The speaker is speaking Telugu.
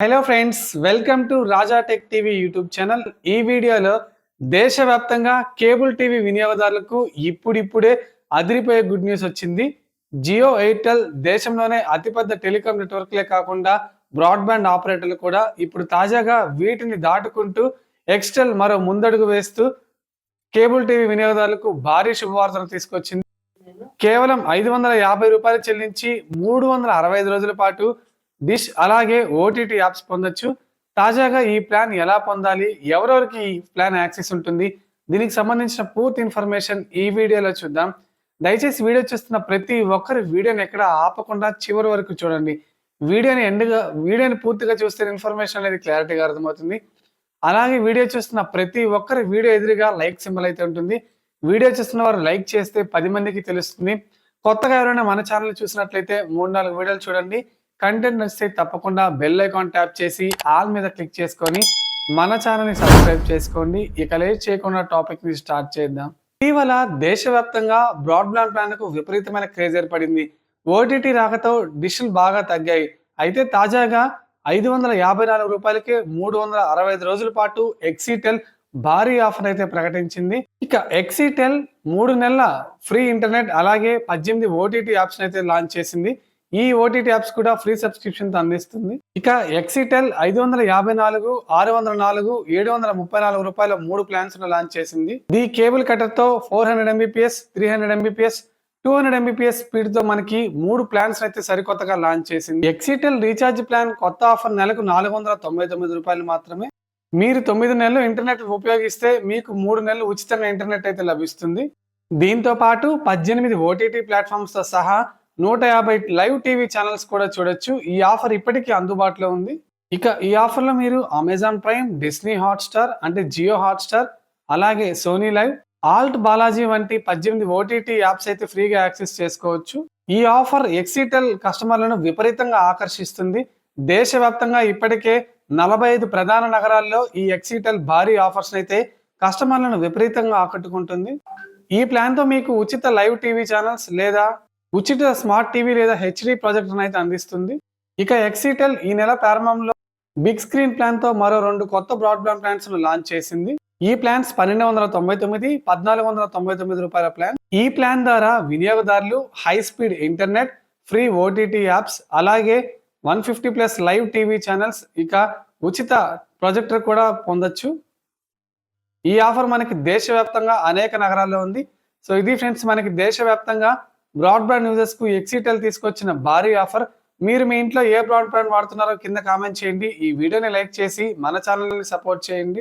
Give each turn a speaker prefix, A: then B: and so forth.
A: Hello friends welcome to Raja tech TV YouTube channel ఈ వీడియోలో దేశవ్యాప్తంగా కేబుల్ టీవీ వినియోగదారులకు ఇప్పుడిప్పుడే అదిరిపోయే గుడ్ న్యూస్ వచ్చింది. జియో ఎయిర్టెల్ దేశంలోనే అతిపెద్ద టెలికాం నెట్వర్క్లే కాకుండా బ్రాడ్బ్యాండ్ ఆపరేటర్లు కూడా ఇప్పుడు తాజాగా వీటిని దాటుకుంటూ ఎక్స్టెల్ మరో ముందడుగు వేస్తూ కేబుల్ టీవీ వినియోగదారులకు భారీ శుభవార్తను తీసుకొచ్చింది. కేవలం ఐదు వందల యాభై రూపాయలు చెల్లించి మూడు వందల అరవై ఐదు రోజుల పాటు డిష్ అలాగే ఓటీటీ యాప్స్ పొందొచ్చు. తాజాగా ఈ ప్లాన్ ఎలా పొందాలి? ఎవరెవరికి ఈ ప్లాన్ యాక్సెస్ ఉంటుంది? దీనికి సంబంధించిన పూర్తి ఇన్ఫర్మేషన్ ఈ వీడియోలో చూద్దాం. దయచేసి వీడియో చూస్తున్న ప్రతి ఒక్కరు వీడియోని ఎక్కడ ఆపకుండా చివరి వరకు చూడండి. వీడియోని ఎండుగా వీడియోని పూర్తిగా చూస్తే ఇన్ఫర్మేషన్ అనేది క్లారిటీగా అర్థమవుతుంది. అలాగే వీడియో చూస్తున్న ప్రతి ఒక్కరి వీడియో ఎదురుగా లైక్ సింబల్ అయితే ఉంటుంది. వీడియో చూస్తున్న వారు లైక్ చేస్తే పది మందికి తెలుస్తుంది. కొత్తగా ఎవరైనా మన ఛానల్ చూసినట్లయితే మూడు నాలుగు వీడియోలు చూడండి. కంటెంట్ నచ్చితే తప్పకుండా బెల్ ఐకాన్ ట్యాప్ చేసి ఆల్ మీద క్లిక్ చేసుకొని మన ఛానల్ని సబ్స్క్రైబ్ చేసుకోండి. ఇక లేట్ చేయకుండా టాపిక్ని స్టార్ట్ చేద్దాం. ఇటీవల దేశవ్యాప్తంగా బ్రాడ్బ్యాండ్ ప్లాన్కు విపరీతమైన క్రేజ్ ఏర్పడింది. ఓటీటీ రాకతో డిష్లు బాగా తగ్గాయి. అయితే తాజాగా ఐదు వందల యాభై నాలుగు రూపాయలకే మూడు వందల అరవై ఐదు రోజుల పాటు ఎక్సిటెల్ భారీ ఆఫర్ అయితే ప్రకటించింది. ఇక ఎక్సీటెల్ మూడు నెలల ఫ్రీ ఇంటర్నెట్ అలాగే పద్దెనిమిది ఓటీటీ ఆప్షన్ అయితే లాంచ్ చేసింది. ఈ ఓటీటీ యాప్స్ కూడా ఫ్రీ సబ్స్క్రిప్షన్తో అందిస్తుంది. ఇక ఎక్సిటెల్ ఐదు వందల యాభై నాలుగు ఆరు వందల నాలుగు ఏడు వందల ముప్పై నాలుగు రూపాయల మూడు ప్లాన్స్ లాంచ్ చేసింది. ఈ cable కటర్తో four hundred Mbps three hundred Mbps two hundred Mbps స్పీడ్తో మనకి మూడు ప్లాన్స్ అయితే సరికొత్తగా లాంచ్ చేసింది. ఎక్సిటెల్ రీఛార్జ్ ప్లాన్ కొత్త ఆఫర్ నెలకు నాలుగు వందల తొంభై తొమ్మిది రూపాయలు మాత్రమే. మీరు తొమ్మిది నెలలు ఇంటర్నెట్ ఉపయోగిస్తే మీకు మూడు నెలలు ఉచితంగా ఇంటర్నెట్ అయితే లభిస్తుంది. దీంతో పాటు పద్దెనిమిది ఓటీటీ ప్లాట్ఫామ్స్తో సహా నూట యాభై లైవ్ టీవీ ఛానల్స్ కూడా చూడొచ్చు. ఈ ఆఫర్ ఇప్పటికీ అందుబాటులో ఉంది. ఇక ఈ ఆఫర్లో మీరు అమెజాన్ ప్రైమ్ డిస్నీ హాట్స్టార్ అంటే జియో హాట్స్టార్ అలాగే సోనీ లైవ్ ఆల్ట్ బాలాజీ వంటి పద్దెనిమిది ఓటీటీ యాప్స్ అయితే ఫ్రీగా యాక్సెస్ చేసుకోవచ్చు. ఈ ఆఫర్ ఎక్సిటెల్ కస్టమర్లను విపరీతంగా ఆకర్షిస్తుంది. దేశవ్యాప్తంగా ఇప్పటికే నలభై ఐదు ప్రధాన నగరాల్లో ఈ ఎక్సిటెల్ భారీ ఆఫర్స్ అయితే కస్టమర్లను విపరీతంగా ఆకట్టుకుంటుంది. ఈ ప్లాన్తో మీకు ఉచిత లైవ్ టీవీ ఛానల్స్ లేదా ఉచిత స్మార్ట్ టీవీ లేదా హెచ్డి ప్రాజెక్టును అయితే అందిస్తుంది. ఇక ఎక్సిటెల్ ఈ నెల ప్రారంభంలో బిగ్ స్క్రీన్ ప్లాన్తో మరో రెండు కొత్త బ్రాడ్బ్యాండ్ ప్లాన్స్ను లాంచ్ చేసింది. ఈ ప్లాన్స్ పన్నెండు వందల తొంభై తొమ్మిది పద్నాలుగు వందల తొంభై తొమ్మిది రూపాయల ప్లాన్. ఈ ప్లాన్ ద్వారా వినియోగదారులు high speed internet free OTT apps అలాగే one fifty plus live TV channels ఇక ఉచిత ప్రొజెక్టర్ కూడా పొందొచ్చు. ఈ ఆఫర్ మనకి దేశవ్యాప్తంగా అనేక నగరాల్లో ఉంది. సో ఇది ఫ్రెండ్స్ మనకి దేశవ్యాప్తంగా బ్రాడ్బ్యాండ్ యూజర్స్కు ఎక్సిటెల్ తీసుకొచ్చిన భారీ ఆఫర్ మీరు మీ ఇంట్లో ఏ బ్రాడ్బ్యాండ్ వాడుతున్నారో కింద కామెంట్ చేయండి. ఈ వీడియోని లైక్ చేసి మన ఛానల్ని సపోర్ట్ చేయండి.